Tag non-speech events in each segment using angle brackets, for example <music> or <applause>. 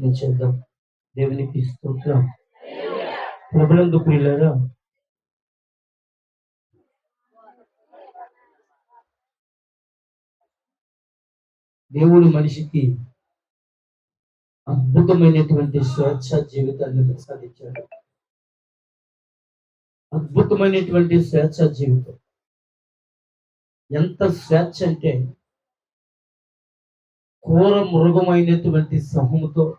ప్రార్థన చేద్దాం. దేవునికి స్తోత్రం. ప్రభులందు ప్రియులరా దేవుడు మనిషికి అద్భుతమైనటువంటి స్వేచ్ఛ జీవితాన్ని ప్రసాదించాడు. అద్భుతమైనటువంటి స్వేచ్ఛ జీవితం. ఎంత స్వేచ్ఛ అంటే క్రూర మృగమైనటువంటి సహముతో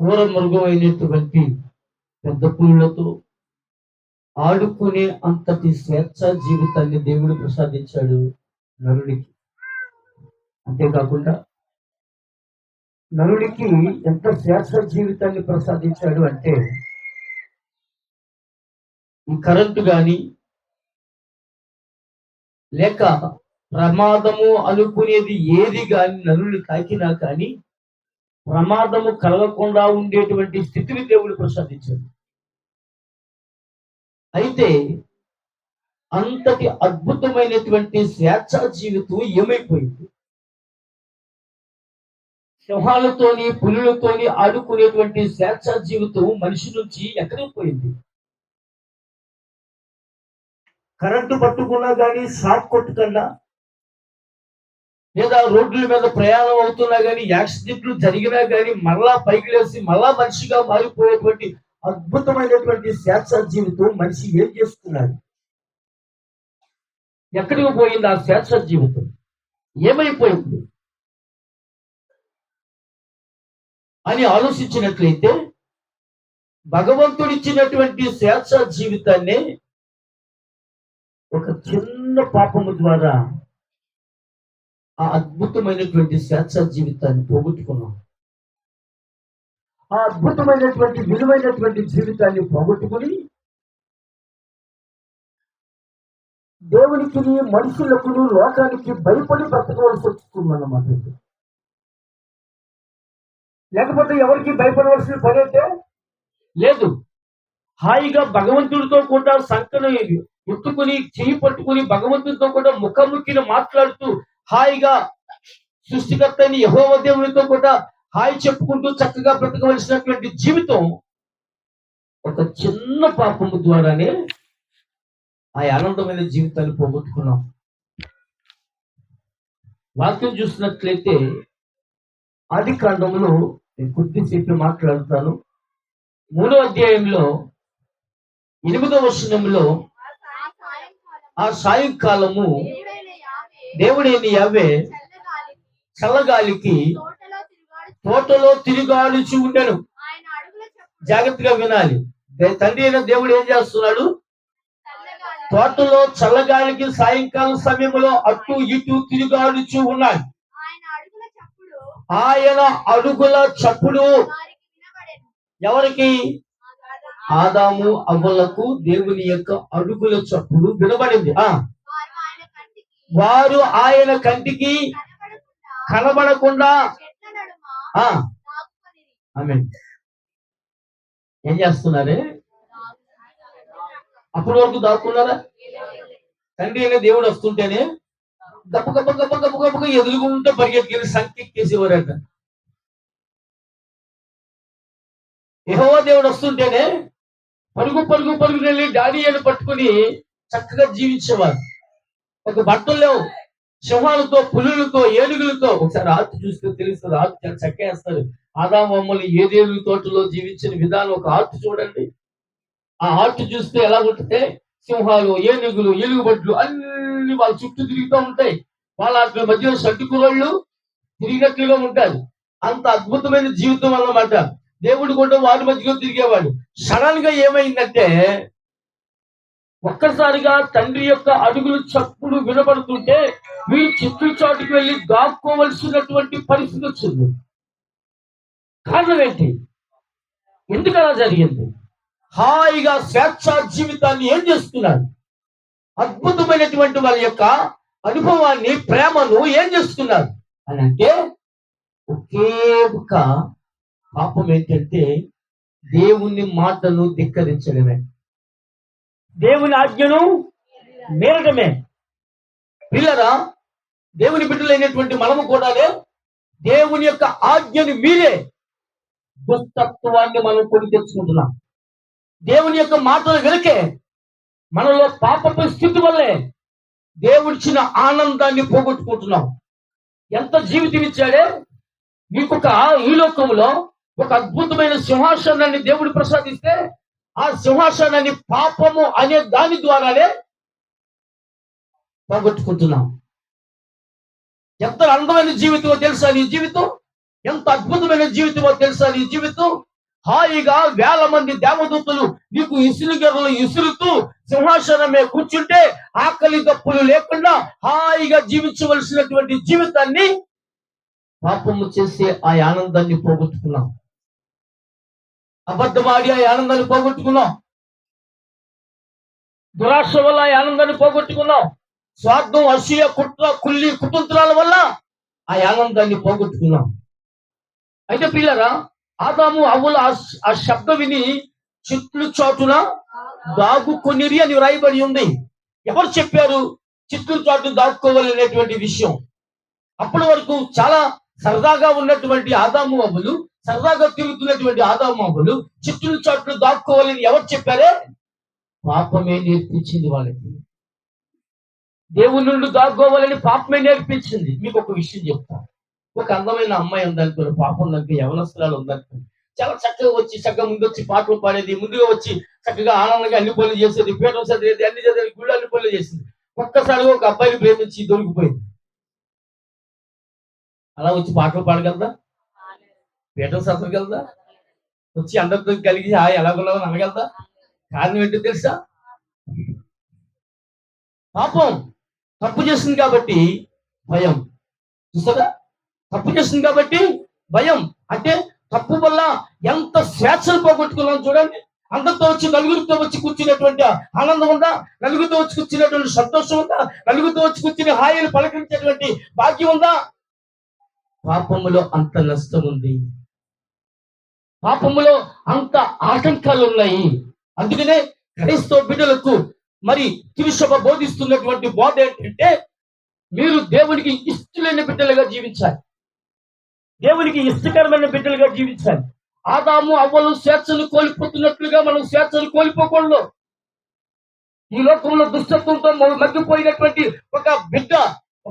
క్రూర మృగమైనటువంటి పెద్ద పుల్లతో ఆడుకునే అంతటి స్వేచ్ఛ జీవితాన్ని దేవుడు ప్రసాదించాడు నరుడికి అంతేకాకుండా నరుడికి ఎంత స్వేచ్ఛ జీవితాన్ని ప్రసాదించాడు అంటే ఈ కరెంటు గాని లేక ప్రమాదము అనుకునేది ఏది కానీ నరుని తాకినా కానీ ప్రమాదము కలగకుండా ఉండేటువంటి స్థితిని దేవుడు ప్రసాదించాడు. అయితే అంతటి అద్భుతమైనటువంటి స్వేచ్ఛ జీవితం ఏమైపోయింది? సింహాలతోని పులులతోని ఆడుకునేటువంటి స్వేచ్ఛ జీవితం మనిషి నుంచి ఎక్కడికి పోయింది కరెంటు పట్టుకున్నా కానీ షాక్ కొట్టకుండా లేదా రోడ్ల మీద ప్రయాణం అవుతున్నా కానీ యాక్సిడెంట్లు జరిగినా కానీ మళ్ళా పైకి లేచి మళ్ళా మనిషిగా మారిపోయేటువంటి అద్భుతమైనటువంటి స్వేచ్ఛ జీవితం మనిషి ఏం చేస్తున్నాడు ఎక్కడికి పోయింది ఆ స్వేచ్ఛ జీవితం? ఏమైపోయింది? అని ఆలోచించినట్లయితే భగవంతుడు ఇచ్చినటువంటి స్వేచ్ఛ జీవితాన్ని ఒక చిన్న పాపము ద్వారా ఆ అద్భుతమైనటువంటి స్వేచ్ఛ జీవితాన్ని పోగొట్టుకున్నాం. ఆ అద్భుతమైనటువంటి విలువైనటువంటి జీవితాన్ని పోగొట్టుకుని దేవునికి మనుషులకు లోకానికి భయపడి బ్రతకవలసి వస్తుందన్నమాట లేకపోతే ఎవరికి భయపడవలసిన పని అయితే లేదు. హాయిగా భగవంతుడితో కూడా సంకలం ఎత్తుకుని చేయి పట్టుకుని భగవంతుడితో కూడా ముఖముఖిని మాట్లాడుతూ హాయిగా సృష్టికర్త అయిన యెహోవా దేవునితో కూడా హాయి చెప్పుకుంటూ చక్కగా బ్రతకవలసినటువంటి జీవితం ఒక చిన్న పాపము ద్వారానే ఆ ఆనందమైన జీవితాన్ని పోగొట్టుకున్నాం. వాక్యం చూసినట్లయితే ఆది కాండంలో నేను కొద్దిసేపు మాట్లాడుతాను. మూడో అధ్యాయంలో ఎనిమిదో వచనంలో ఆ సాయంకాలము దేవుడైన యావే చల్లగాలికి తోటలో తిరుగాడుచు ఉండెను. జాగ్రత్తగా వినాలి. తండ్రి అయిన దేవుడు ఏం చేస్తున్నాడు? తోటలో చల్లగాలికి సాయంకాలం సమయంలో అటు ఇటు తిరుగాడుచు ఉన్నాడు. ఆయన అడుగుల చప్పుడు. ఎవరికి? ఆదాము అవ్వలకు దేవుని యొక్క అడుగుల చప్పుడు వినబడింది. ఆ వారు ఆయన కంటికి కనబడకుండా ఆమె ఏం చేస్తున్నారే? అప్పటి వరకు దాక్కున్నారా? తండ్రి అనే దేవుడు వస్తుంటేనే గప్ప గప్ప గప్ప గప్ప గప్పగా ఎదురుగుంటే పరిగెత్తుకెళ్ళి సంకెక్కేసేవారట. యెహోవా దేవుడు వస్తుంటేనే పరుగు పరుగు పరుగునెళ్ళి డాడీ అని పట్టుకుని చక్కగా జీవించేవారు. ఒక బట్టలు లేవు. సింహాలతో పులులతో ఏనుగులతో ఒకసారి ఆర్ట్ చూస్తే తెలుస్తుంది ఆర్ట్ చాలా చక్కేస్తారు ఆదా బొమ్మలు ఏదేలు తోటలో జీవించిన విధానం ఒక ఆర్ట్ చూడండి. ఆ ఆర్ట్ చూస్తే ఎలా ఉంటే సింహాలు ఏనుగులు ఎలుగుబడ్లు అన్ని వాళ్ళ చుట్టూ తిరుగుతూ ఉంటాయి. వాళ్ళ వాటి మధ్యలో సర్దుకురోళ్ళు తిరిగినట్లుగా ఉంటారు. అంత అద్భుతమైన జీవితం అన్నమాట. దేవుడు కూడా వారి మధ్యలో తిరిగేవాడు. సడన్గా ఏమైందంటే ఒక్కసారిగా తండ్రి యొక్క అడుగులు చప్పుడు వినబడుతుంటే వీళ్ళు చిత్తు చాటుకు వెళ్ళి దాక్కోవలసినటువంటి పరిస్థితి వచ్చింది. కారణం ఏంటి ఎందుకు అలా జరిగింది? హాయిగా స్వేచ్ఛ జీవితాన్ని ఏం చేస్తున్నారు? అద్భుతమైనటువంటి వాళ్ళ యొక్క అనుభవాన్ని ప్రేమను ఏం చేస్తున్నారు? అని అంటే ఒకే ఒక పాపం ఏంటంటే దేవుని మాటను ధిక్కరించడమే. దేవుని ఆజ్ఞను మేరడమే పిల్లరా దేవుని బిడ్డలైనటువంటి మనము కూడానే దేవుని యొక్క ఆజ్ఞని మీరే దుస్తత్వాన్ని మనం కొని తెచ్చుకుంటున్నాం. దేవుని యొక్క మాటలు వెనకే మనలో పాపపు స్థితి వల్లే దేవుడిచ్చిన ఆనందాన్ని పోగొట్టుకుంటున్నాం. ఎంత జీవితం ఇచ్చాడే? మీకు ఒక ఈ లోకంలో ఒక అద్భుతమైన సింహాసనాన్ని దేవుడు ప్రసాదిస్తే ఆ సింహాసనాన్ని పాపము అనే దాని ద్వారానే పోగొట్టుకుంటున్నాం. ఎంత అందమైన జీవితమో తెలుసా నీ జీవితం? ఎంత అద్భుతమైన జీవితమో తెలుసా నీ జీవితం? హాయిగా వేల మంది దేవదూతలు నీకు ఇసులుగెరలు ఇసురుతూ సింహాసనమే కూర్చుంటే ఆకలి తప్పులు లేకుండా హాయిగా జీవించవలసినటువంటి జీవితాన్ని పాపము చేసే ఆ ఆనందాన్ని పోగొట్టుకున్నాం. అబద్ధమాడి ఆ ఆనందాన్ని పోగొట్టుకున్నాం. దురాశ వల్ల ఆ ఆనందాన్ని పోగొట్టుకున్నాం. స్వార్థం అసూయ కుట్ర కుల్లి కుతంత్రాల వల్ల ఆ ఆనందాన్ని పోగొట్టుకున్నాం. అయితే పిల్లరా ఆదాము అవ్వుల ఆ- శబ్దం విని చెట్లు చాటున దాగుకొనిరి అని వ్రాయబడి ఉంది. ఎవరు చెప్పారు చెట్లు చాటు దాక్కోవాలనేటువంటి విషయం? అప్పటి వరకు చాలా సరదాగా ఉన్నటువంటి ఆదాము అవ్వలు సరదాగా తిరుగుతున్నటువంటి ఆదాము అవ్వలు చెట్లు చాట్లు దాక్కోవాలని ఎవరు చెప్పారే? పాపమే నేర్పించింది వాళ్ళకి. దేవుని నుండి దాక్కోవాలని పాపమే నేర్పించింది. మీకు ఒక విషయం చెప్తా. ఒక అందమైన అమ్మాయి ఉందనుకోరు పాపం ఉందనుకో యవనస్తురాలు ఉందనుకోరు చాలా చక్కగా వచ్చి చక్కగా ముందు వచ్చి పాటలు పాడేది ముందుగా వచ్చి చక్కగా ఆనందంగా అన్ని పనులు చేసేది పీఠం చదివేది అన్ని చదివేది గుళ్ళు అన్ని పనులు చేసింది. ఒక్కసారిగా ఒక అబ్బాయిని ప్రేమించి దొరికిపోయింది. అలా వచ్చి పాటలు పాడగలదా? పీఠం చదవగలదా వచ్చి అందరితో కలిగి హాయ్ ఎలాగున్నావు అనగలదా కారణం ఏంటో తెలుసా? పాపం తప్పు చేసింది కాబట్టి భయం. చూస్తారా తప్పు చేసింది కాబట్టి భయం. అంటే తప్పు వల్ల ఎంత స్వేచ్ఛను పోగొట్టుకున్నాం చూడండి. అందరితో వచ్చి నలుగురితో వచ్చి కూర్చునేటువంటి ఆనందం ఉందా? నలుగురితో వచ్చి కూర్చునేటువంటి సంతోషం ఉందా? నలుగురితో వచ్చి కూర్చుని హాయిని పలకరించేటువంటి భాగ్యం ఉందా? పాపములో అంత నష్టం ఉంది. పాపములో అంత ఆటంకాలు ఉన్నాయి అందుకనే క్రైస్తవ బిడ్డలకు మరి తిరుసభ బోధిస్తున్నటువంటి బోధ ఏంటంటే మీరు దేవునికి ఇష్టమైన బిడ్డలుగా జీవించాలి. దేవునికి ఇష్టకరమైన బిడ్డలుగా జీవించాలి. ఆదాము అవ్వలు స్వేచ్ఛను కోల్పోతున్నట్లుగా మనం స్వేచ్ఛను కోల్పోకూడదు. ఈ లోకంలో దుష్టత్వంతో మనం మగ్గిపోయినటువంటి ఒక బిడ్డ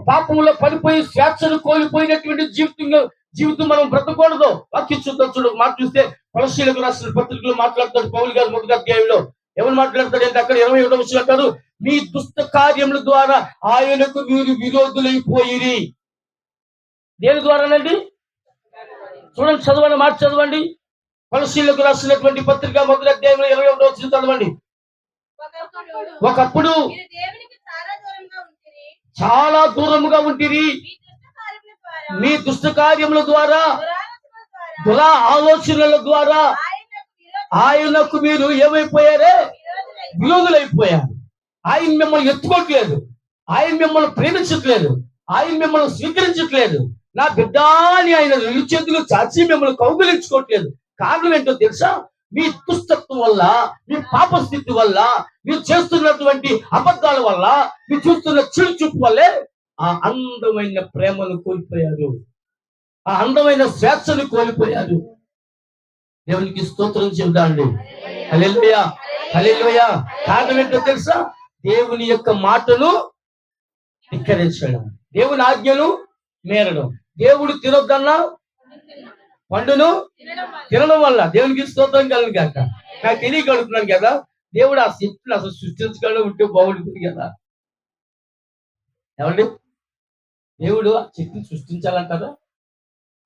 పాపంలో పడిపోయి స్వేచ్ఛను కోల్పోయినటువంటి జీవితంలో జీవితం మనం బ్రతకూడదు. వాక్య చూద్దాం చూడు మాట చూస్తే పలశీలకు రాసిన పత్రికలు మాట్లాడతాడు పౌలు గారు మొదటి అధ్యాయంలో. ఎవరు మాట్లాడతాడు అంటే అక్కడ ఇరవై ఒకటో విషయం అంటారు మీ దుష్ట కార్యముల ద్వారా ఆయనకు మీరు విరోధులైపోయిరి. దేని ద్వారానండి చూడండి చదవండి మాట చదవండి. పలశీలకు రాసినటువంటి పత్రిక మొదటి అధ్యాయంలో ఇరవై ఒకటో వచ్చిన చదవండి. ఒకప్పుడు చాలా దూరంగా దూరముగా ఉంటిరి. మీ దుష్ట కార్యముల ద్వారా దురా ఆలోచనల ద్వారా ఆయనకు మీరు ఏమైపోయారే? విరోధులైపోయారు. ఆయన మిమ్మల్ని ఎత్తుకోవట్లేదు ఆయన మిమ్మల్ని ప్రేమించట్లేదు. ఆయన మిమ్మల్ని స్వీకరించట్లేదు. నా బిడ్డ అని ఆయన రెండు చేతులు చాచి మిమ్మల్ని కౌగులించుకోవట్లేదు కారణం ఏంటో తెలుసా? మీ దుష్టత్వం వల్ల మీ పాప స్థితి వల్ల మీరు చేస్తున్నటువంటి అబద్ధాల వల్ల మీరు చూస్తున్న చిరు చూపు వల్లే ఆ అందమైన ప్రేమను కోల్పోయారు ఆ అందమైన స్వేచ్ఛను కోల్పోయారు దేవునికి స్తోత్రం చెబుతాండి హల్లెలూయా హల్లెలూయా. కారణం ఏంటో తెలుసా? దేవుని యొక్క మాటను ధిక్కరించడం. దేవుని ఆజ్ఞను మేరడం. దేవుడు తినొద్దన్నా పండును తినడం వల్ల దేవునికి స్తోత్రం కలను కాక నాకు తెలియగలుగుతున్నాను కదా దేవుడు ఆ శక్తిని అసలు సృష్టించకుండా ఉంటే బాగుంటుంది కదా. ఏమండి? దేవుడు ఆ శక్తిని సృష్టించాలంటారా?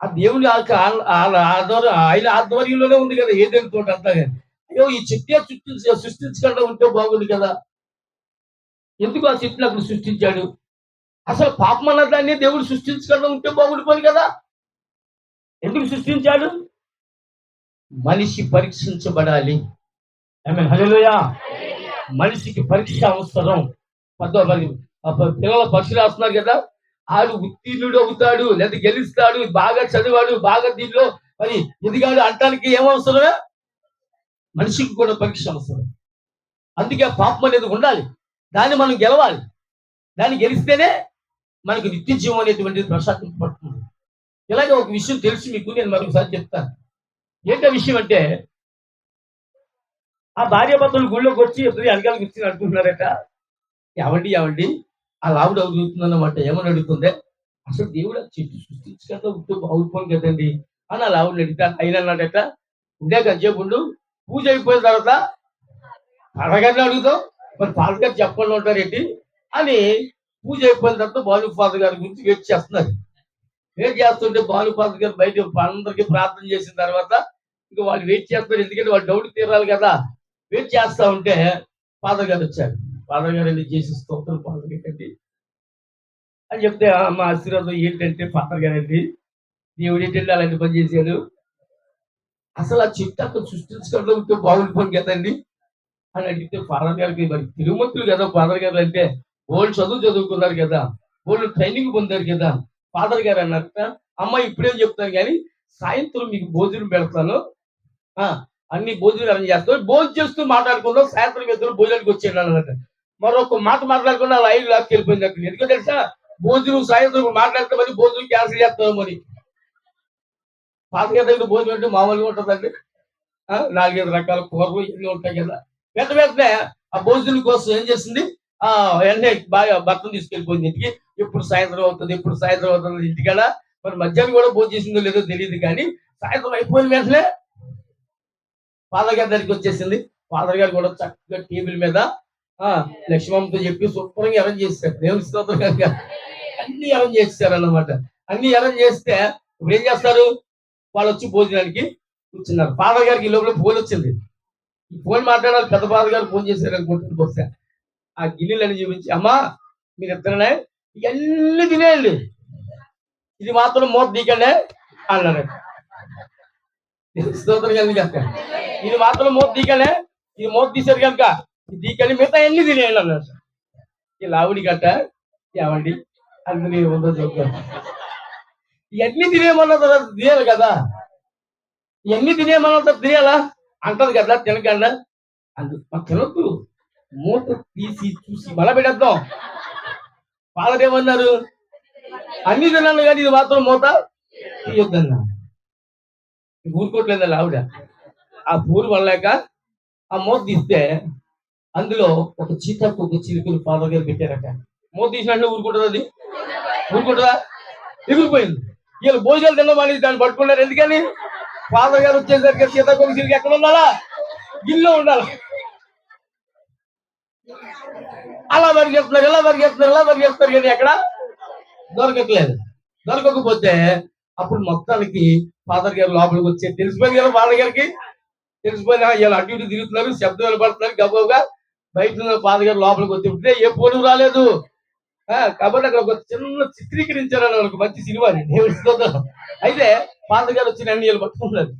ఆ దేవుని ఆధ్వర్యం ఆయన ఆధ్వర్యంలోనే ఉంది కదా ఏదైనా తోట అంతా కానీ. అయ్యో ఈ శక్తి సృష్టించ సృష్టించకుండా ఉంటే బాగుంది కదా. ఎందుకు ఆ శక్తిని అక్కడ సృష్టించాడు? అసలు పాపం అన్న దాన్ని దేవుడు సృష్టించకుండా ఉంటే బాగుండిపోను కదా. ఎందుకు సృష్టించాడు? మనిషి పరీక్షించబడాలి. ఆమె హల్లెలూయా మనిషికి పరీక్ష అవసరం. పదో మరి ఆ ప- పిల్లల పరీక్ష రాస్తున్నారు కదా. ఆడు ఉత్తీర్ణుడు అవుతాడు లేదా గెలుస్తాడు బాగా చదివాడు బాగా దీనిలో మరి ఎదిగాడు అంటానికి ఏమవసరమే మనిషికి కూడా పరీక్ష అవసరం. అందుకే పాపం అనేది ఉండాలి. దాన్ని మనం గెలవాలి. దాన్ని గెలిస్తేనే మనకు నిత్య జీవం అనేటువంటిది ప్రశాంతింపబడుతుంది ఇలాగే ఒక విషయం తెలుసు మీకు నేను మరొకసారి చెప్తాను. ఏంటో విషయం అంటే ఆ భార్యాభర్తలు గుళ్ళోకి వచ్చి ఇద్దరు అడగాలి కూర్చొని అనుకుంటున్నారట ఎవండి ఎవండి ఆ లావుడు అడుగుతుందన్నమాట ఏమని అడుగుతుందే అసలు దేవుడు ఆ చెట్టు సృష్టించకుండా కదండి? అని ఆ లావుడిని అడిగితే ఆయన ఎట్లా ఉండే గంజేపుండు పూజ అయిపోయిన తర్వాత అడగని అడుగుతాం. మరి ఫాదర్ గారు చెప్పండి ఉంటారు ఏంటి? అని పూజ అయిపోయిన తర్వాత బాలు ఫాదర్ గారి గురించి వెయిట్ చేస్తున్నారు. వెయిట్ చేస్తుంటే బాలు ఫాదర్ గారు బయట అందరికీ ప్రార్థన చేసిన తర్వాత ఇక వాళ్ళు వెయిట్ చేస్తారు ఎందుకంటే వాళ్ళు డౌట్ తీరాలి కదా. వెయిట్ చేస్తా ఉంటే ఫాదర్ గారు వచ్చారు. ఫాదర్ గారు వెళ్ళి చేసి స్తోత్రం ఫాదర్ గారికి అని చెప్తే మా ఆశీర్వాదం ఏంటంటే ఫాదర్ గారండి. దేవుడు ఏంటంటే అలాంటి పని చేశాడు? అసలు ఆ చెట్టు అక్కడ సృష్టించకుండా ఉంటే బాగుండిపోయింది కదండి. అని అడిగితే ఫాదర్ గారికి మరి తిరుమతులు కదా ఫాదర్ గారు అంటే వాళ్ళు చదువు చదువుకున్నారు కదా వాళ్ళు ట్రైనింగ్ పొందారు కదా ఫాదర్ గారు అన్నారట అమ్మ ఇప్పుడేం చెప్తాను కానీ సాయంత్రం మీకు భోజనం పెడతాను. ఆ అన్ని భోజనం అరేంజ్ చేస్తాం భోజనం చేస్తూ మాట్లాడుకుందాం సాయంత్రం ఇద్దరు భోజనానికి వచ్చేయండి అన్నమాట మరొక మాట మాట్లాడకుండా అలా ఐదు లాక్కి వెళ్ళిపోయింది అక్కడ. ఎందుకో తెలుసా? భోజనం సాయంత్రం మాట్లాడితే మరి భోజనం క్యాన్సిల్ చేస్తాం మరి. పాతగా దగ్గర భోజనం అంటే మామూలుగా ఉంటుందండి నాలుగైదు రకాల కూరలు ఇవన్నీ ఉంటాయి కదా. వెంట వెంటనే ఆ భోజనం కోసం ఏం చేసింది ఆ వెంటనే బాగా భర్తను తీసుకెళ్ళిపోయింది ఇంటికి. ఎప్పుడు సాయంత్రం అవుతుంది ఎప్పుడు సాయంత్రం అవుతుంది ఇంటికాడ. మరి మధ్యాహ్నం కూడా భోజనం చేసిందో లేదో తెలియదు కానీ సాయంత్రం అయిపోయిన వెంటనే ఫాదర్ గారి దగ్గరికి వచ్చేసింది. ఫాదర్ గారు కూడా చక్కగా టేబుల్ మీద లక్ష్మమ్మతో చెప్పి శుభ్రంగా అరేంజ్ చేస్తారు. దేవుని స్తోత్రం కనుక అన్ని అరేంజ్ చేస్తారు అన్నమాట అన్ని అరేంజ్ చేస్తే ఇప్పుడు ఏం చేస్తారు? వాళ్ళు వచ్చి భోజనానికి కూర్చున్నారు. ఫాదర్ గారికి ఈ లోపల ఫోన్ వచ్చింది. ఈ ఫోన్ మాట్లాడాలి పెద్ద ఫాదర్ గారు ఫోన్ చేశారు అనుకుంటుంది వస్తే ఆ గిన్నెలని చూపించి అమ్మా మీరు ఇద్దరనే ఇవన్నీ తినేయండి. ఇది మాత్రం మూత దీకండి అన్నాడు. స్తోత్రం కనుక ఇది మాత్రం మూత దిగలే ఇది మూత తీశారు కనుక దీకని మిగతా ఎన్ని తినేయండి అన్నాడు ఈ లావుడి గట్ట ఏమండి అందులో ఉందో చూద్దాం ఇవన్నీ తినేయమన్న తర్వాత తినేయాలి కదా. ఇవన్నీ తినేయమన్న తర్వాత తినేయాలా? అంటది కదా తినకుండా. అందు తినొద్దు. మూత తీసి చూసి మళ్ళా పెట్టేద్దాం. ఫాదర్ ఏమన్నారు అన్ని తిన్నాను కానీ ఇది మాత్రం మూత తీయొద్దన్నా. ఊరుకోవట్లేదు ఆవిడ ఆ పూరు వల్లాక ఆ మూత తీస్తే అందులో ఒక చీతకు ఒక చిలుకలు ఫాదర్ గారు పెట్టారట. మూత తీసినట్టు ఊరుకుంటుంది అది. <laughs> ఊరుకుంటుందా? ఎగిరిపోయింది. వీళ్ళు భోజనాలు తినమని దాన్ని పట్టుకున్నారు. ఎందుకని? ఫాదర్ గారు వచ్చేసరికి సీతాకోక చిలుక ఎక్కడ ఉండాలా? ఇల్లు ఉండాలి? అలా పరిగెత్తున్నారు ఇలా పరిగెత్తున్నారు ఇలా పరిగెత్తున్నారు కానీ ఎక్కడ? దొరకట్లేదు. దొరకకపోతే అప్పుడు మొత్తానికి ఫాదర్ గారు లోపలికి వచ్చే తెలిసిపోయింది కదా ఫాదర్ గారికి? తెలిసిపోయిన ఇలా అటు ఇటు తిరుగుతున్నారు శబ్దం వినపడుతున్నారు గబగబా బయట పాదగారు లోపలికి వచ్చి ఉంటే ఏ పోను రాలేదు. ఆ, కాబట్టి అక్కడ ఒక చిన్న చిత్రీకరించారని ఒక మంచి సినిమా దేవుడి స్తోత్రం. అయితే పాతగారు వచ్చిన వచ్చి నన్ను వీళ్ళు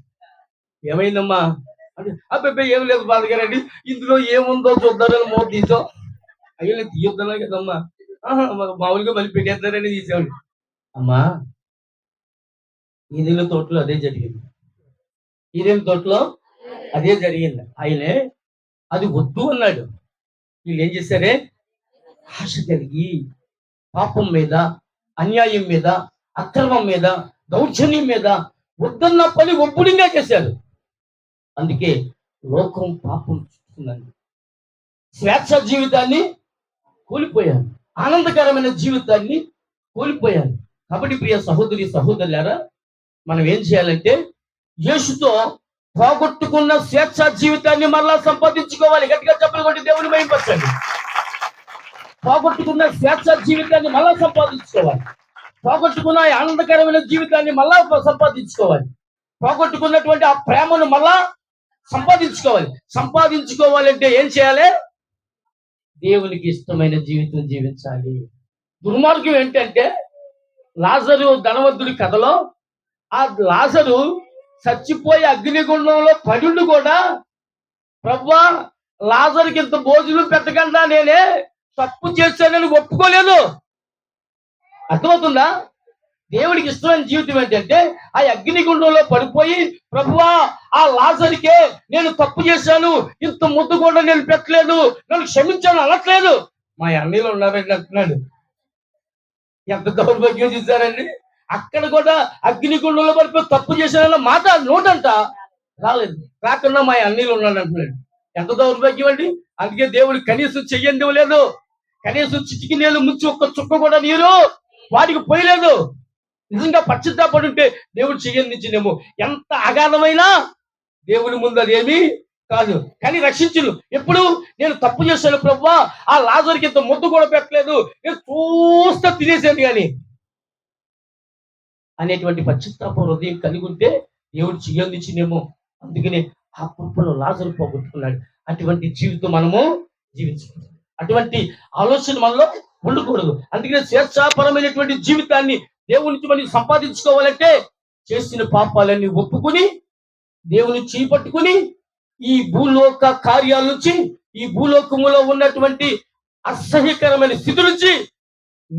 ఏమైందమ్మా? అంటే అబ్బాయి ఏం లేదు ఫాదర్ అండి. ఇందులో ఏముందో చూద్దారని మోత తీసాం. అయ్యో నేను తీయొద్దన్నా కదమ్మా. ఆహా, మామూలుగా మళ్ళీ పెట్టేస్తారని తీసాడు అమ్మా ఈదిన తోటలో అదే జరిగింది. ఈదిన తోటలో అదే జరిగింది. ఆయనే అది వద్దు అన్నాడు. వీళ్ళు ఏం చేశారే? ఆశ కలిగి పాపం మీద అన్యాయం మీద అక్రమం మీద దౌర్జన్యం మీద వద్దన్న పని ఒప్పుడింగా చేశారు. అందుకే లోకం పాపం చూస్తుందండి స్వేచ్ఛ జీవితాన్ని కోల్పోయాను ఆనందకరమైన జీవితాన్ని కోల్పోయాను కాబట్టి ప్రియ సహోదరి సహోదరులారా మనం ఏం చేయాలంటే యేసుతో పోగొట్టుకున్న స్వేచ్ఛ జీవితాన్ని మరలా సంపాదించుకోవాలి. గట్టిగా చెప్పలు కొట్టి దేవుని భయపరచండి పోగొట్టుకున్న స్వేచ్ఛ జీవితాన్ని మళ్ళా సంపాదించుకోవాలి. పోగొట్టుకున్న ఆనందకరమైన జీవితాన్ని మళ్ళా సంపాదించుకోవాలి. పోగొట్టుకున్నటువంటి ఆ ప్రేమను మళ్ళా సంపాదించుకోవాలి. సంపాదించుకోవాలంటే ఏం చేయాలి? దేవునికి ఇష్టమైన జీవితం జీవించాలి. దుర్మార్గం ఏంటంటే లాజరు ధనవంతుడి కథలో ఆ లాజరు చచ్చిపోయి అగ్నిగుండంలో పడుండు కూడా? ప్రవ్వా లాజర్కి ఇంత భోజనం పెట్టకుండా నేనే తప్పు చేశానని ఒప్పుకోలేదు అర్థమవుతుందా? దేవుడికి ఇష్టమైన జీవితం ఏంటంటే ఆ అగ్నిగుండంలో పడిపోయి ప్రభువా ఆ లాజర్కే నేను తప్పు చేశాను. ఇంత ముద్దు కూడా నేను పెట్టలేదు. నన్ను క్షమించాను అనట్లేదు. మా అన్నయ్యలు ఉన్నారండి అంటున్నాడు. ఎంత దౌర్భాగ్యం చూశారండి. అక్కడ కూడా అగ్నిగుండంలో పడిపోయి తప్పు చేసిన మాట నోటంట. రాలేదు. రాకుండా మా అన్నీలు ఉన్నాడు అంటున్నాడు. ఎంత దౌర్భాగ్యం అండి? అందుకే దేవుడు కనీసం చెయ్యండి లేదు. కనీసం చిటికి నీళ్ళు ముంచి ఒక్క చుక్క కూడా నీరు వాడికి పోయలేదు. నిజంగా పశ్చిత్తాపడి ఉంటే దేవుడు చెయ్యందించినేమో ఎంత అగాధమైనా దేవుని ముందు అదేమి కాదు. కానీ రక్షించును. ఎప్పుడు? నేను తప్పు చేశాను ప్రభు. ఆ లాజర్కి ఇంత ముద్దు కూడా పెట్టలేదు. నేను చూస్తా తినేసాను కానీ. అనేటువంటి పశ్చిత్తాప హృదయం కలిగి ఉంటే దేవుడు చెయ్యందించినేమో అందుకనే ఆ కృపలో లాజరు పోగొట్టుకున్నాడు. అటువంటి జీవితం మనము జీవించకూడదు. అటువంటి ఆలోచన మనలో ఉండకూడదు. అందుకనే స్వేచ్ఛాపరమైనటువంటి జీవితాన్ని దేవుని నుంచి మనం సంపాదించుకోవాలంటే చేసిన పాపాలన్నీ ఒప్పుకుని దేవుని చేపట్టుకుని ఈ భూలోక కార్యాల నుంచి ఈ భూలోకములో ఉన్నటువంటి అసహ్యకరమైన స్థితి నుంచి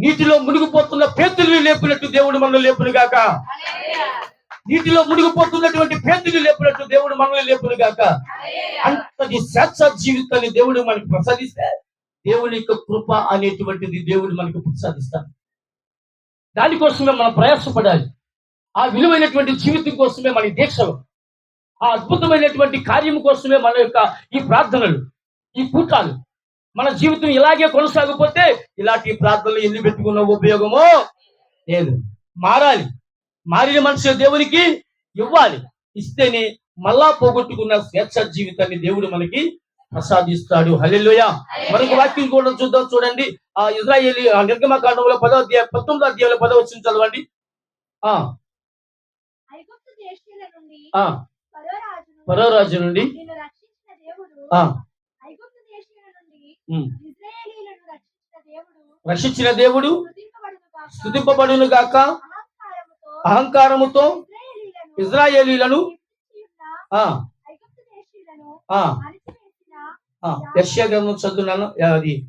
నీటిలో మునిగిపోతున్న పేతులు లేపినట్టు దేవుడు మనల్ని లేపును గాక. నీటిలో మునిగిపోతున్నటువంటి పేతులు లేపినట్టు దేవుడు మనల్ని లేపును గాక. అంతటి స్వేచ్ఛ జీవితాన్ని దేవుడు మనకి ప్రసాదిస్తే దేవుని యొక్క కృప అనేటువంటిది దేవుడు మనకి ప్రసాదిస్తాడు. దానికోసమే మనం ప్రయాసపడాలి. ఆ విలువైనటువంటి జీవితం కోసమే మన ఈ దీక్షలు. ఆ అద్భుతమైనటువంటి కార్యం కోసమే మన యొక్క ఈ ప్రార్థనలు ఈ కూటాలు మన జీవితం ఇలాగే కొనసాగిపోతే ఇలాంటి ప్రార్థనలు ఎన్ని పెట్టుకున్న ఉపయోగమో? లేదు మారాలి. మారిన మనిషి దేవునికి ఇవ్వాలి. ఇస్తేనే మళ్ళా పోగొట్టుకున్న స్వేచ్ఛ జీవితాన్ని దేవుడు మనకి ప్రసాదిస్తాడు. హల్లెలూయ. మరొక వాక్యం కూడా చూద్దాం చూడండి. ఆ ఇజ్రాయేలీ ఆ నిర్గమకాండంలో పదో అధ్యాయ పంతొమ్మిదో అధ్యాయంలో పదో వచ్చిన చదవండి. ఆ. దేశీయుల నుండి ఆ. రక్షించిన దేవుడు స్తుతింపబడును గాక. అహంకారముతో ఇజ్రాయేలీలను యెషయా గ్రంథం చదువున్నాను. అది.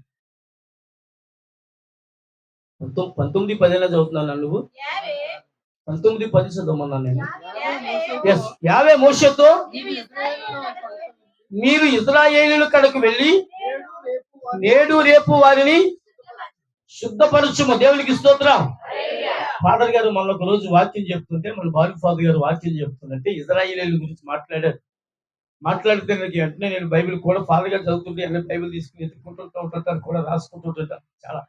పంతొమ్మిది పదిహేను చదువుతున్నాను నువ్వు. పంతొమ్మిది పది చదవమన్నాను నేను. యావే ఎస్ ఇశ్రాయేలీయులకు మీరు ఇజ్రాయేలీల కడకు వెళ్ళి నేడు రేపు వారిని శుద్ధపరచుము. దేవునికి స్తోత్రం. ఫాదర్ గారు మన ఒక రోజు వాక్యం చెప్తుంటే మన బాలు ఫాదర్ గారు వాక్యం చెప్తుందంటే ఇజ్రాయిలీల గురించి మాట్లాడారు. మాట్లాడితే నాకు వెంటనే నేను బైబిల్ కూడా ఫాదర్ గారు చదువుతుంటే అన్నీ బైబిల్ తీసుకుని ఎత్తుకుంటుంటూ ఉంటుంటాను కూడా రాసుకుంటుంటాను చాలా.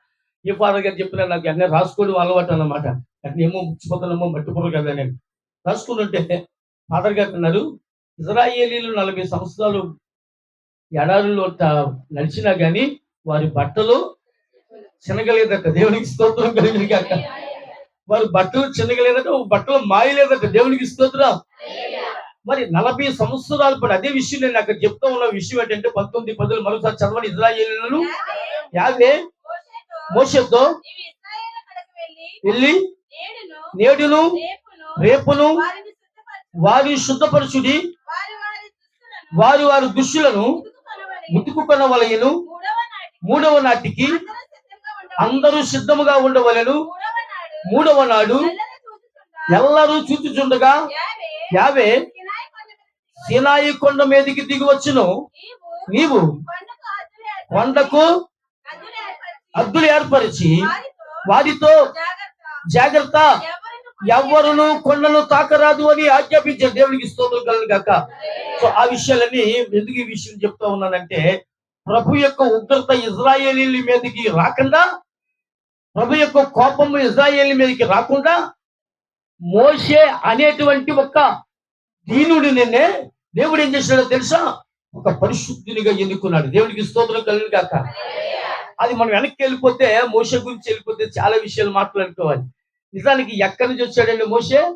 ఏ ఫాదర్ గారు చెప్పిన నాకు అన్నీ రాసుకోవడం అలవాటు అన్నమాట. అట్లా ఏమో ముచ్చిపోతానేమో మట్టిపోరు కదా నేను. రాసుకుంటుంటే ఫాదర్ గారు అన్నారు ఇజ్రాయేలీలు నలభై సంవత్సరాలు ఎడారుల్లో నడిచినా కానీ వారి బట్టలు చిన్నగలేదట దేవునికి స్తోత్రం కలిగింది కాక వారి బట్టలు చిన్నగలేదట బట్టలు మాయలేదట. దేవునికి స్తోత్రం. మరి నలభై సంవత్సరాలు పడి అదే విషయం నేను అక్కడ చెప్తా ఉన్న విషయం ఏంటంటే పంతొమ్మిది పదులు మరోసారి చదవని ఇజ్రాయేలీలను యావే? మోసతో వెళ్ళి నేడును రేపును వారి శుద్ధపరచుడి వారి వారి దుష్టులను ముట్టుకున్న వలయను మూడవ నాటికి అందరూ సిద్ధముగా ఉండవలను. మూడవ నాడు ఎల్లరూ చూచుచుండగా యావే సినాయి కొండ మీదకి దిగి వచ్చును. నీవు కొండకు అద్దులు ఏర్పరిచి వారితో జాగ్రత్త. ఎవరిని కొండను తాకరాదు అని ఆజ్ఞాపించారు దేవునికి స్తోత్రం కలను గాక. సో ఆ విషయాలన్నీ ఎందుకు ఈ విషయం చెప్తా ఉన్నానంటే ప్రభు యొక్క ఉగ్రత ఇజ్రాయేలీల మీదకి రాకుండా ప్రభు యొక్క కోపము ఇజ్రాయేల్ మీదకి రాకుండా మోషే అనేటువంటి ఒక దీనుడి నిన్నే దేవుడు ఏం చేశాడో తెలుసా? ఒక పరిశుద్ధునిగా ఎన్నుకున్నాడు. దేవునికి స్తోత్రం కలిగిన కాక అది మనం వెనక్కి వెళ్ళిపోతే మోషే గురించి వెళ్ళిపోతే చాలా విషయాలు మాట్లాడుకోవాలి. నిజానికి ఎక్కడి నుంచి వచ్చాడండి మోషే?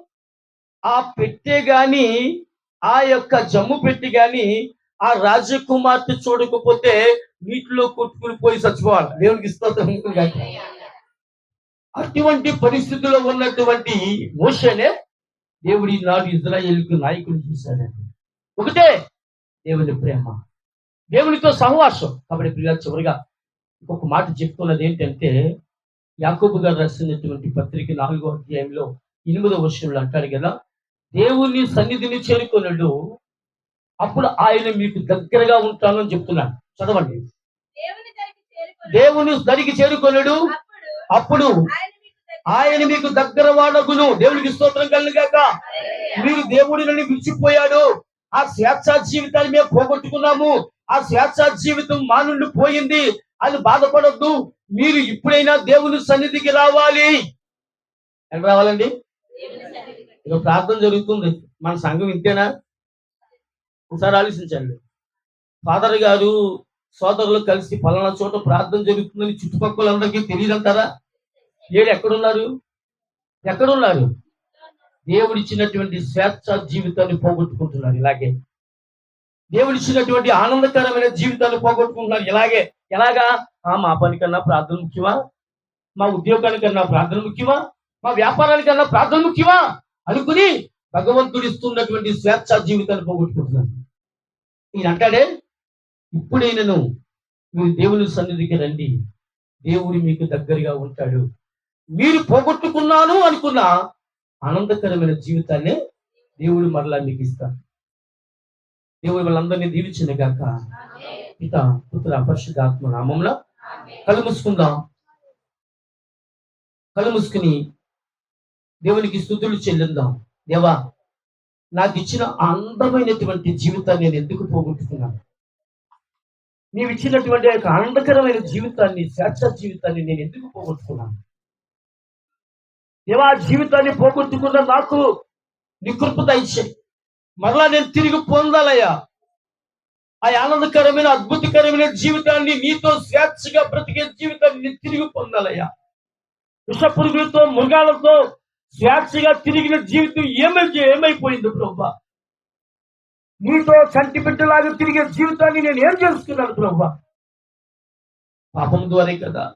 ఆ పెట్టే గాని ఆ యొక్క జమ్ము పెట్టి గాని ఆ రాజకుమార్తె చూడకపోతే నీటిలో కొట్టుకుని పోయి చచ్చిపోవాలి. దేవునికి స్తోత్రం. అటువంటి పరిస్థితిలో ఉన్నటువంటి మోసనే దేవుడి నాడు ఇజ్రాయేల్కి నాయకుడు చూశాడండి. ఒకటే దేవుని ప్రేమ. దేవునితో సహవాసం. కాబట్టి ప్రియ చివరిగా ఇంకొక మాట చెప్తున్నది ఏంటంటే యాకోబు గారు రాసినటువంటి పత్రిక నాలుగో అధ్యాయంలో ఎనిమిదో వర్షంలో అంటాడు కదా దేవుని సన్నిధిని చేరుకున్నాడు అప్పుడు ఆయన మీకు దగ్గరగా ఉంటాను అని చెప్తున్నాడు. చదవండి. దేవుని దరికి చేరుకున్నాడు అప్పుడు ఆయన మీకు దగ్గర వాడగును. దేవునికి స్తోత్రం కలుగాక మీరు దేవుడి నుండి విడిచిపోయాడు. ఆ స్వేచ్ఛ జీవితాన్ని మేము పోగొట్టుకున్నాము. ఆ స్వేచ్ఛ జీవితం మా నుండి పోయింది. అని బాధపడొద్దు. మీరు ఇప్పుడైనా దేవుని సన్నిధికి రావాలి. ఎక్కడ రావాలండి? ఇక ప్రార్థన జరుగుతుంది. మన సంఘం ఇంతేనా? ఒకసారి ఆలోచించండి. ఫాదర్ గారు సోదరులు కలిసి పలానా చోట ప్రార్థన జరుగుతుందని చుట్టుపక్కలందరికీ తెలియదంటారా? ఏడు ఎక్కడున్నారు? ఎక్కడున్నారు? దేవుడిచ్చినటువంటి స్వేచ్ఛ జీవితాన్ని పోగొట్టుకుంటున్నారు ఇలాగే. దేవుడిచ్చినటువంటి ఆనందకరమైన జీవితాన్ని పోగొట్టుకుంటున్నారు ఇలాగే. ఎలాగా? మా పనికన్నా ప్రార్థన ముఖ్యమా? మా ఉద్యోగానికన్నా ప్రార్థన ముఖ్యమా? మా వ్యాపారానికన్నా ప్రార్థన ముఖ్యమా? అనుకుని భగవంతుడు ఇస్తున్నటువంటి స్వేచ్ఛ జీవితాన్ని పోగొట్టుకుంటున్నాను ఈయన అంటాడే ఇప్పుడైనను మీరు దేవుని సన్నిధికి రండి. దేవుడు మీకు దగ్గరగా ఉంటాడు. మీరు పోగొట్టుకున్నాను అనుకున్న ఆనందకరమైన జీవితాన్ని దేవుడు మరలా మీకు ఇస్తాడు. దేవుడు వాళ్ళందరినీ దీవించిన గాక. పిత పుత్ర పరిశుద్ధాత్మ నామంలో కళ్ళు మూసుకుందాం. కళ్ళు మూసుకుని దేవునికి స్థుతులు చెల్లిందాం దేవా నాకు ఇచ్చిన అందమైనటువంటి జీవితాన్ని నేను ఎందుకు పోగొట్టుకున్నాను? నీవు ఇచ్చినటువంటి యొక్క ఆనందకరమైన జీవితాన్ని శాశ్వత జీవితాన్ని నేను ఎందుకు పోగొట్టుకున్నాను? దేవా జీవితాన్ని పోగొట్టుకున్న నాకు నీ కృప మరలా నేను తిరిగి పొందాలయ్యా. ఆ ఆనందకరమైన అద్భుతకరమైన జీవితాన్ని నీతో స్వేచ్ఛగా బ్రతికే జీవితాన్ని తిరిగి పొందాలయ్యా. విషపురుగులతో మృగాలతో స్వేచ్ఛగా తిరిగిన జీవితం ఏమై ఏమైపోయింది ప్రభా? నీతో చంటి బిడ్డలాగా తిరిగే జీవితాన్ని నేను ఏం చేసుకున్నాను ప్రభా? పాపం ద్వారే కదా.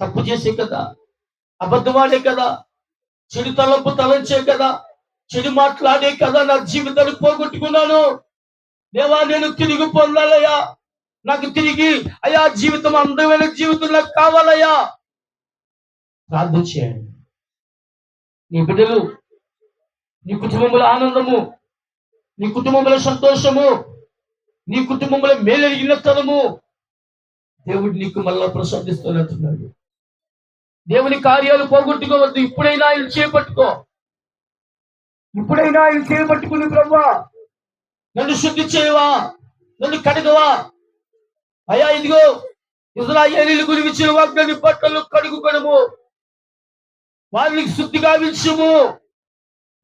తప్పు చేసే కదా. అబద్ధమాడే కదా. చెడు తలపు తలంచే కదా. చెడు మాట్లాడే కదా నా జీవితాన్ని పోగొట్టుకున్నాను. దేవా నేను తిరిగి పొందాలయ్యా. నాకు తిరిగి అయ్యా జీవితం అందమైన జీవితం నాకు కావాలయ్యా. ప్రార్థన చేయండి. నీ బిడ్డలు నీ కుటుంబముల ఆనందము నీ కుటుంబంలో సంతోషము నీ కుటుంబంలో మేలెరిగిన తనము దేవుడు నీకు మళ్ళా ప్రసాదిస్తున్నట్టున్నాడు. దేవుని కార్యాలు పోగొట్టుకోవద్దు. ఇప్పుడైనా ఆయన చేపట్టుకో. ఇప్పుడైనా ఆయన చేపట్టుకుని బ్రహ్మ నన్ను శుద్ధి చేయవా? నన్ను కడగవా? అయ్యా ఇదిగో ఇజ్రాయేలీల గురించి వాగ్దాని బట్టలు కడుగుకొనము వారిని శుద్ధి గావించము.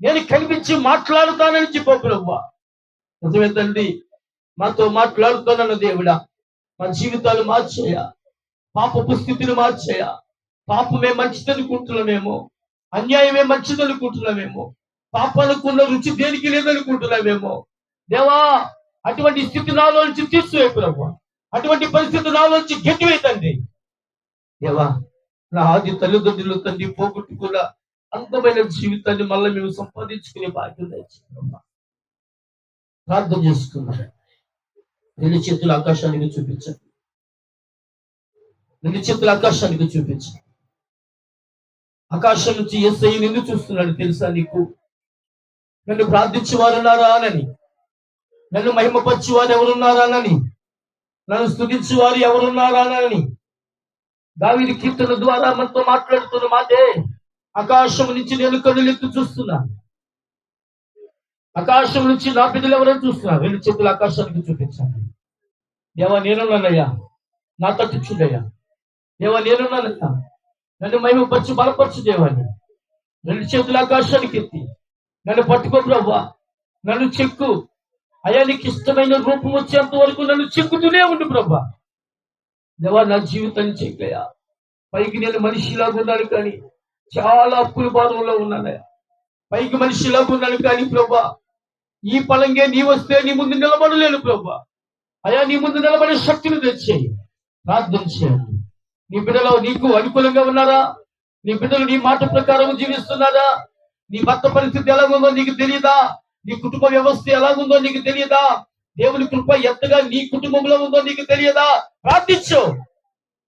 నేను కనిపించి మాట్లాడుతానని చెప్పు నిజమే తండ్రి మాతో మాట్లాడుతానన్న దేవుడా మా జీవితాలు మార్చేయా. పాపపు స్థితిని మార్చేయా. పాపమే మంచిదనుకుంటున్నామేమో. అన్యాయమే మంచిదనుకుంటున్నామేమో. పాపానుకున్న రుచి దేనికి లేదనుకుంటున్నామేమో. దేవా అటువంటి స్థితి నాలో నుంచి తీసివే ప్రభు. అటువంటి పరిస్థితి నాలో నుంచి గెట్టివే తండ్రి. దేవా నా ఆది తల్లిదండ్రులు తండ్రి పోగొట్టుకున్న అందమైన జీవితాన్ని మళ్ళీ మేము సంపాదించుకునే బాధ్యత ప్రార్థన చేసుకున్నాం రెండు చేతులు ఆకాశానికి చూపించండి. రెండు చేతులు ఆకాశానికి చూపించండి. ఆకాశం నుంచి ఎస్ఐ నిన్ను చూస్తున్నాడు తెలుసా నీకు? నన్ను ప్రార్థించి వారున్నారా అని. నన్ను మహిమపరిచి వారు ఎవరున్నారా నన్ను స్తుతించి వారు ఎవరున్నారా అని కీర్తన ద్వారా మనతో మాట్లాడుతున్న మాటే ఆకాశం నుంచి నేను కన్నులెత్తి చూస్తున్నా. ఆకాశం నుంచి నా బిడ్డలు ఎవరైనా చూస్తున్నా రెండు చేతులు ఆకాశానికి చూపించాను దేవా నేనున్నానయ్యా నా తట్టు చూడయ్యా. దేవా నేనున్నానయ్యా నన్ను మహిమపరచు బలపరచు దేవాన్ని. రెండు చేతులు ఆకాశానికి ఎత్తి. నన్ను పట్టుకో ప్రభా. నన్ను చెక్కు. అయ్యా నీకు ఇష్టమైన రూపం వచ్చేంత వరకు నన్ను చెక్కుతూనే ఉండు ప్రభా. దేవా నా జీవితాన్ని చెక్కయ్యా పైకి నేను మనిషిలాగా ఉన్నాను కానీ చాలా అప్పుల బాధంలో ఉన్నానయ్యా పైకి మనిషిలాగా ఉన్నాను కానీ ప్రభా ఈ పలంగే నీ వస్తే నీ ముందు నిలబడలేను ప్రభా. అయా నీ ముందు నిలబడే శక్తిని తెచ్చేయి. ప్రార్థన చేయండి. నీ బిడ్డలు నీకు అనుకూలంగా ఉన్నారా? నీ బిడ్డలు నీ మాట ప్రకారం జీవిస్తున్నారా? నీ భర్త పరిస్థితి ఎలా ఉందో నీకు తెలియదా నీ కుటుంబ వ్యవస్థ ఎలాగుందో నీకు తెలియదా? దేవుని కృప ఎంతగా నీ కుటుంబంలో ఉందో నీకు తెలియదా? ప్రార్థించు.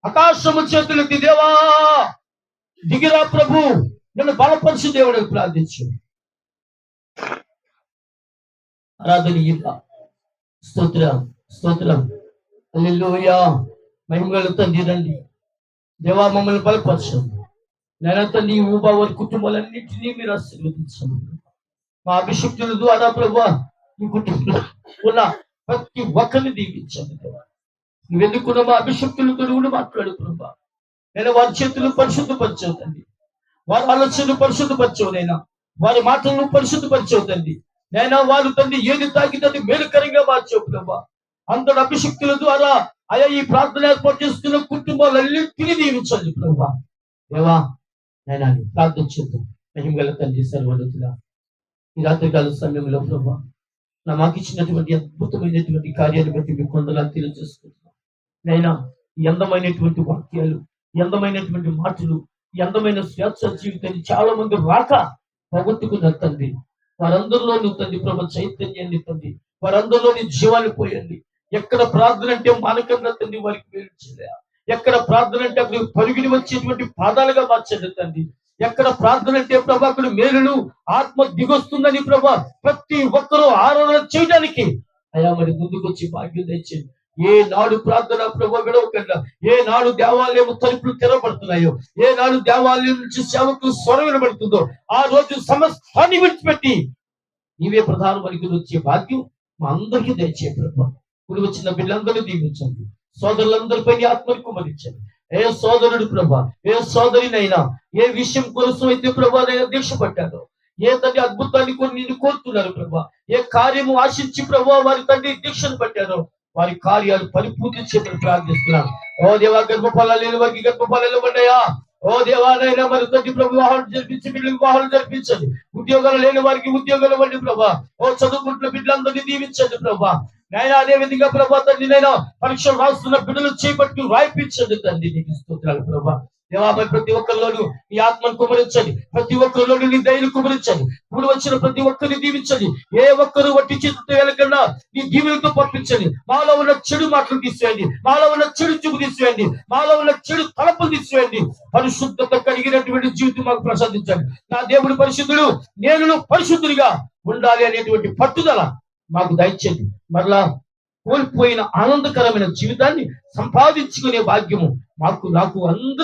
ఆకాశము చేతులెత్తి దేవా దిగిరా ప్రభు నన్ను బలపరచు దేవుడికి ప్రార్థించు. ఆరాధనీయుల స్తోత్రం స్తోత్రం. అల్లెలుయా మహిమగల తండ్రి రండి. దేవా మమ్మల్ని బలపరచండి. నేనంతా నీ ఊబా వారి కుటుంబాలన్నింటినీ మీరు ఆశీర్వదించండి. మా అభిషక్తుల అదా ప్రభు ఈ కుటుంబంలో ఉన్న ప్రతి ఒక్కరిని దీవించండి దేవా. నువ్వు ఎందుకున్న మా అభిషక్తులతో కూడా మాట్లాడు ప్రభా నేను వారి చేతులు పరిశుద్ధపరచవుతండి వారి ఆలోచనలు పరిశుద్ధపరచవునైనా వారి మాటలను పరిశుద్ధపరచవుతండి నైనా వారు తండ్రి ఏది తాకితే మేలుకరంగా మార్చవు ప్రభా అంతటి అభిషక్తులతో అలా అయా ఈ ప్రార్థన ఏర్పాటు చేస్తున్న కుటుంబాలన్నింటినీ దీవించండి ప్రభా దేవా నేను ప్రార్థన చేద్దాం మహిమగల తండ్రి సర్వనతులా ఈ రాత్రికాల సమయంలో ప్రభా. నా మాకు ఇచ్చినటువంటి అద్భుతమైనటువంటి కార్యాన్ని బట్టి మీకు కొందలా తెలియజేసుకుంటున్నాం నైనా ఎందమైనటువంటి వాక్యాలు ఎందమైనటువంటి మాటలు ఎందమైన స్వేచ్ఛ జీవితాన్ని చాలా మంది రాక పోగొట్టుకున్నారు తండ్రి. వారందరిలోని తండ్రి ప్రభు చైతన్యాన్ని తండ్రి. వారందరిలోని జీవాన్ని పోయండి. ఎక్కడ ప్రార్థన అంటే మానకంగా తండ్రి వారికి మేలు ఎక్కడ ప్రార్థన అంటే అక్కడ పరుగులు వచ్చేటువంటి పాదాలుగా మార్చండి తండ్రి. ఎక్కడ ప్రార్థన అంటే ప్రభా అక్కడ మేలులు ఆత్మ దిగొస్తుందని ప్రభా ప్రతి ఒక్కరూ ఆరాధన చేయడానికి అయా మరి ముందుకొచ్చి భాగ్యం తెచ్చింది. ఏ నాడు ప్రార్థన ప్రభు విడవకుండా ఏ నాడు దేవాలయం తలుపులు తెరవబడుతున్నాయో ఏ నాడు దేవాలయం నుంచి సేవకు స్వరం వినబడుతుందో ఆ రోజు సమస్తాన్ని విడిచిపెట్టి నీవే ప్రధాన వరకు వచ్చే భాగ్యం మా అందరికీ దయచే ప్రభా. ఇప్పుడు వచ్చిన బిడ్డలందరూ దీవించండి. సోదరులందరిపై ఆత్మకు మరించండి ఏ సోదరుడు ప్రభా ఏ సోదరినైనా ఏ విషయం కోసం అయితే ప్రభా దీక్ష పట్టాను ఏ తండ్రి అద్భుతాన్ని కొన్ని నిన్ను కోరుతున్నారు ప్రభా ఏ కార్యము ఆశించి ప్రభా వారి తండ్రి దీక్షను పట్టారో వారి కార్యాలు పరిపూర్తి చేయమని ప్రార్థిస్తున్నాను. ఓ దేవా గర్భఫలాలు లేని వారికి గర్భఫలాలు పడ్డాయా ఓ దేవాలైనా మరి తండ్రి ప్రభు వివాహాలు జరిపించి బిడ్డలకు వివాహాలు జరిపించండి. ఉద్యోగాలు లేని వారికి ఉద్యోగాలు ఇవ్వండి ప్రభా. ఓ చదువుకుంటున్న బిడ్డలందరినీ దీవించండి ప్రభా. నాయన అదే విధంగా ప్రభా తండ్రి నేను పరీక్షలు రాస్తున్న బిడ్డలు చేపట్టి రాయిపించండి తండ్రి నీకు స్తోత్రాలు ప్రభా. దేవాపై ప్రతి ఒక్కరిలోను ఈ ఆత్మను కుమరించండి ప్రతి ఒక్కరిలోను నీ దయను కుమరించండి ఇప్పుడు వచ్చిన ప్రతి ఒక్కరిని దీవించండి. ఏ ఒక్కరు వట్టి చేతితో వెళ్ళకుండా నీ దీవులతో పంపించండి. మాలో ఉన్న చెడు మాటలు తీసేయండి. మాలో ఉన్న చెడు చూపు తీసేయండి. మాలో ఉన్న చెడు తలపులు తీసేయండి. పరిశుద్ధత కలిగినటువంటి జీవితం మాకు ప్రసాదించండి. నా దేవుడు పరిశుద్ధుడు నేను పరిశుద్ధుడిగా ఉండాలి అనేటువంటి పట్టుదల మాకు దయచేది మరలా కోల్పోయిన ఆనందకరమైన జీవితాన్ని సంపాదించుకునే భాగ్యము మాకు నాకు అందరికీ